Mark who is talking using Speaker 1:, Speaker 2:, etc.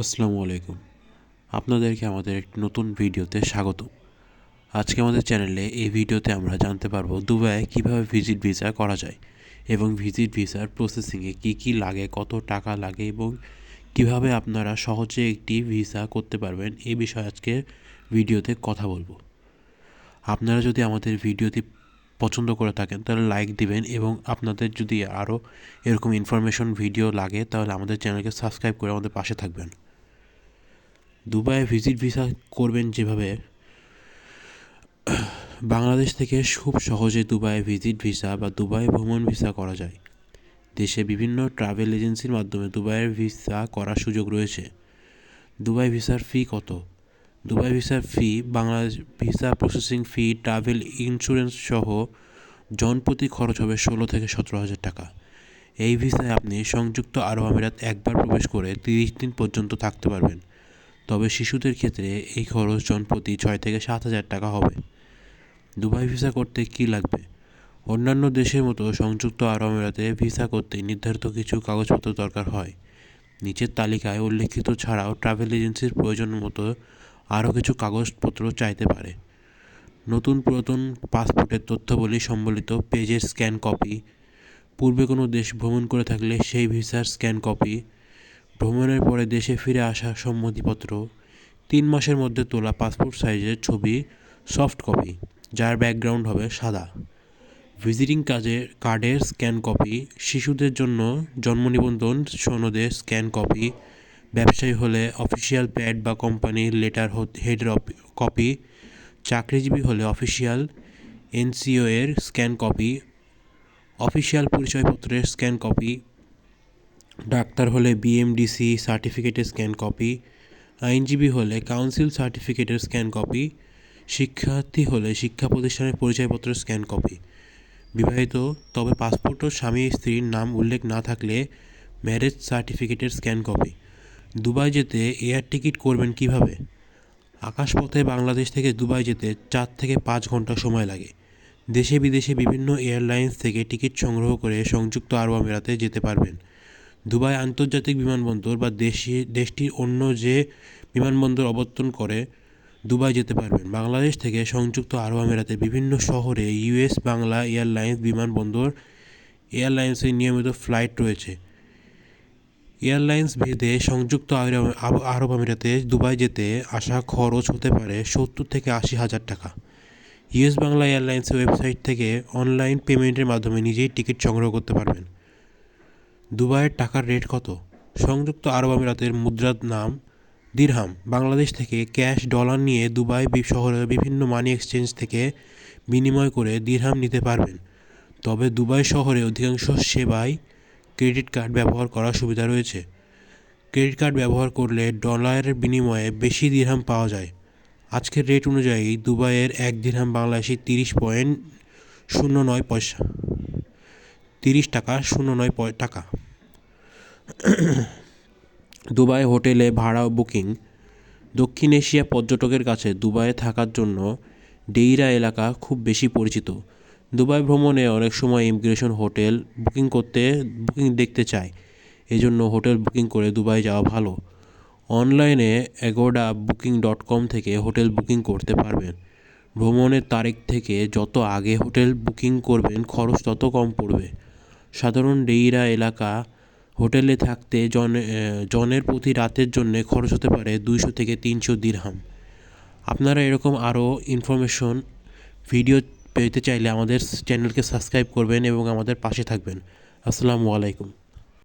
Speaker 1: আসসালামু আলাইকুম। আপনাদেরকে আমাদের একটি নতুন ভিডিওতে স্বাগত। আজকে আমাদের চ্যানেলে এই ভিডিওতে আমরা জানতে পারব দুবাইয়ে কীভাবে ভিজিট ভিসা করা যায় এবং ভিজিট ভিসার প্রসেসিংয়ে কি কি লাগে, কত টাকা লাগে এবং কীভাবে আপনারা সহজে একটি ভিসা করতে পারবেন এই বিষয়ে আজকে ভিডিওতে কথা বলব। আপনারা যদি আমাদের ভিডিওটি পছন্দ করে থাকেন তাহলে লাইক দিবেন এবং আপনাদের যদি আরও এরকম ইনফরমেশন ভিডিও লাগে তাহলে আমাদের চ্যানেলকে সাবস্ক্রাইব করে আমাদের পাশে থাকবেন। দুবাইয়ে ভিজিট ভিসা করবেন যেভাবে, বাংলাদেশ থেকে খুব সহজে দুবাইয়ে ভিজিট ভিসা বা দুবাই ভ্রমণ ভিসা করা যায়। দেশে বিভিন্ন ট্রাভেল এজেন্সির মাধ্যমে দুবাইয়ের ভিসা করার সুযোগ রয়েছে। দুবাই ভিসার ফি কত? দুবাই ভিসার fee, Bangladesh visa processing fee, travel insurance সহ জনপ্রতি খরচ হবে ষোলো থেকে সতেরো হাজার টাকা। এই ভিসায় আপনি সংযুক্ত আরব আমিরাত একবার প্রবেশ করে তিরিশ দিন পর্যন্ত থাকতে পারবেন। তবে শিশুদের ক্ষেত্রে এই খরচ জনপ্রতি ছয় থেকে সাত হাজার টাকা হবে। দুবাই ভিসা করতে কি লাগবে? অন্যান্য দেশের মতো সংযুক্ত আরব আমিরাতে ভিসা করতে নির্ধারিত কিছু কাগজপত্র দরকার হয়। নিচের তালিকায় উল্লেখিত ছাড়াও ট্রাভেল এজেন্সির প্রয়োজন মতো আরও কিছু কাগজপত্র চাইতে পারে। নতুন পুরাতন পাসপোর্টের তথ্যাবলী সম্বলিত পেজের স্ক্যান কপি। পূর্বে কোনো দেশ ভ্রমণ করে থাকলে সেই ভিসার স্ক্যান কপি ভ্রমণের পরে দেশে ফিরে আসার সম্মতিপত্র, তিন মাসের মধ্যে তোলা পাসপোর্ট সাইজের ছবি, সফট কপি, যার ব্যাকগ্রাউন্ড হবে সাদা। ভিজিটিং কাজের কার্ডের স্ক্যান কপি, শিশুদের জন্য জন্ম নিবন্ধন সনদের স্ক্যান কপি, ব্যবসায়ী হলে অফিসিয়াল প্যাড বা কোম্পানির লেটার হেডের কপি, চাকরিজীবী হলে অফিসিয়াল এনসিও এর স্ক্যান কপি, অফিসিয়াল পরিচয়পত্রের স্ক্যান কপি ডাক্তার হলে বিএমডিসি সার্টিফিকেটের স্ক্যান কপি আইনজীবী হলে কাউন্সিল সার্টিফিকেটের স্ক্যান কপি শিক্ষার্থী হলে শিক্ষা প্রতিষ্ঠানের পরিচয়পত্র স্ক্যান কপি বিবাহিত, তবে পাসপোর্ট ও স্বামী স্ত্রীর নাম উল্লেখ না থাকলে ম্যারেজ সার্টিফিকেটের স্ক্যান কপি দুবাই যেতে এয়ার টিকিট করবেন কীভাবে? আকাশপথে বাংলাদেশ থেকে দুবাই যেতে চার থেকে পাঁচ ঘণ্টা সময় লাগে। দেশে বিদেশে বিভিন্ন এয়ারলাইন্স থেকে টিকিট সংগ্রহ করে সংযুক্ত আরব আমিরাতে যেতে পারবেন। দুবাই আন্তর্জাতিক বিমানবন্দর বা দেশি, দেশটির অন্য যে বিমানবন্দর অবতরণ করে, দুবাই যেতে পারবেন। বাংলাদেশ থেকে সংযুক্ত আরব আমিরাতে বিভিন্ন শহরে ইউএস বাংলা এয়ারলাইন্স বিমানবন্দর, এয়ারলাইন্সের নিয়মিত ফ্লাইট রয়েছে। এয়ারলাইন্স ভেদে সংযুক্ত আরব আমিরাতে দুবাই যেতে আসা খরচ হতে পারে সত্তর থেকে আশি হাজার টাকা। ইউএস বাংলা এয়ারলাইন্সের ওয়েবসাইট থেকে অনলাইন পেমেন্টের মাধ্যমে নিজেই টিকিট সংগ্রহ করতে পারবেন। দুবাইয়ের টাকার রেট কত? সংযুক্ত আরব আমিরাতের মুদ্রার নাম দিরহাম। বাংলাদেশ থেকে ক্যাশ ডলার নিয়ে দুবাই শহরের বিভিন্ন মানি এক্সচেঞ্জ থেকে বিনিময় করে দিরহাম নিতে পারবেন। তবে দুবাই শহরে অধিকাংশ সেবায় ক্রেডিট কার্ড ব্যবহার করার সুবিধা রয়েছে। ক্রেডিট কার্ড ব্যবহার করলে ডলারের বিনিময়ে বেশি দিরহাম পাওয়া যায়। আজকের রেট অনুযায়ী দুবাইয়ের এক দিরহাম বাংলাদেশি তিরিশ পয়েন্ট শূন্য নয় পয়সা। তিরিশ টাকা, শূন্য নয় টাকা। দুবাই হোটেলে ভাড়া বুকিং। দক্ষিণ এশিয়া পর্যটকের কাছে দুবাইয়ে থাকার জন্য ডেইরা এলাকা খুব বেশি পরিচিত। দুবাই ভ্রমণে অনেক সময় ইমিগ্রেশন হোটেল বুকিং করতে, বুকিং দেখতে চায়। এজন্য হোটেল বুকিং করে দুবাই যাওয়া ভালো। অনলাইনে এগোডা বুকিং ডট কম থেকে হোটেল বুকিং করতে পারবেন। ভ্রমণের তারিখ থেকে যত আগে হোটেল বুকিং করবেন, খরচ তত কম পড়বে। সাধারণ ডেইরা এলাকা হোটেলে থাকতে জন জনের প্রতি রাতের জন্য খরচ হতে পারে দুইশো থেকে তিনশো দিরহাম। আপনারা এরকম আরও ইনফরমেশন ভিডিও পেতে চাইলে আমাদের চ্যানেলকে সাবস্ক্রাইব করবেন এবং আমাদের পাশে থাকবেন। আসসালামু আলাইকুম।